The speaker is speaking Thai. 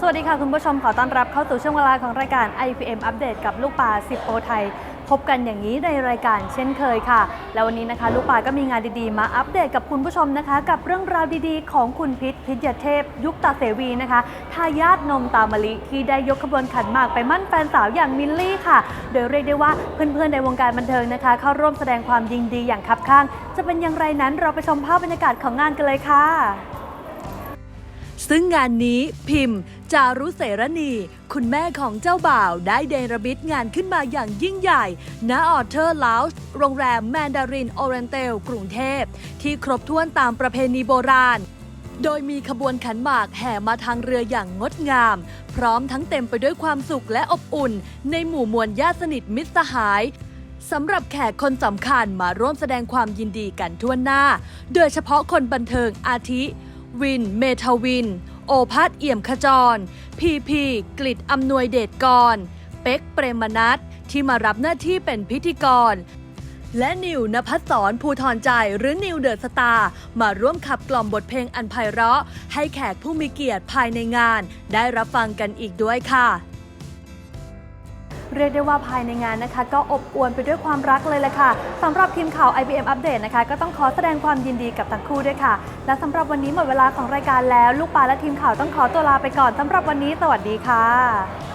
สวัสดีค่ะคุณผู้ชมขอต้อนรับเข้าสู่ช่วงเวลาของรายการ IPM อัปเดตกับลูกปลา10โอไทย พบกันอย่างนี้ในรายการเช่นเคยค่ะ แล้ววันนี้นะคะ ลูกปลาก็มีงานดีๆ มาอัปเดตกับคุณผู้ชมนะคะ กับเรื่องราวดีๆ ของคุณพิษพิษยเทพ ยุคตาเสวีนะคะทายาทนมตามะลิที่ได้ยกขบวนขันหมากไปมั่นแฟนสาวอย่างมิลลี่ค่ะ โดยเรียกได้ว่าเพื่อนๆในวงการบันเทิงนะคะ เข้าร่วมแสดงความยินดีอย่างคับข้าง จะเป็นอย่างไรนั้นเราไปชมภาพบรรยากาศของงานกันเลยค่ะ ซึ่งงานนี้พิมพ์ จารุเสรณี คุณแม่ของเจ้าบ่าวได้เดรบิตงานขึ้นมาอย่างยิ่งใหญ่ณออเทอร์ลาวส์โรงแรมแมนดารินโอเรนเตลกรุงเทพ ที่ครบถ้วนตามประเพณีโบราณโดยมีขบวนขันหมากแห่มาทางเรืออย่างงดงาม พร้อมทั้งเต็มไปด้วยความสุขและอบอุ่น ในหมู่มวลญาติสนิทมิตรสหายสำหรับแขกคนสำคัญมาร่วมแสดงความยินดีกันทั่วหน้า โดยเฉพาะคนบันเทิงอาทิ วิน เมทาวิน โอภาสเอี่ยมขจร พีพีกลิตอำนวยเดชกร เป็กเปรมนัทที่มารับหน้าที่เป็นพิธีกร และนิวนภัสสรภูทรใจหรือนิวเดอะสตาร์มาร่วมขับกล่อมบทเพลงอันไพเราะ ให้แขกผู้มีเกียรติภายในงาน ได้รับฟังกันอีกด้วยค่ะ เรียกได้ว่าภายในงานนะคะ ก็อบอวลไปด้วยความรักเลยแหละค่ะสำหรับทีมข่าว IBM อัปเดตนะคะ ก็ต้องขอแสดงความยินดีกับทั้งคู่ด้วยค่ะ และสำหรับวันนี้หมดเวลาของรายการแล้ว ลูกปลาและทีมข่าวต้องขอตัวลาไปก่อนสำหรับวันนี้ สวัสดีค่ะ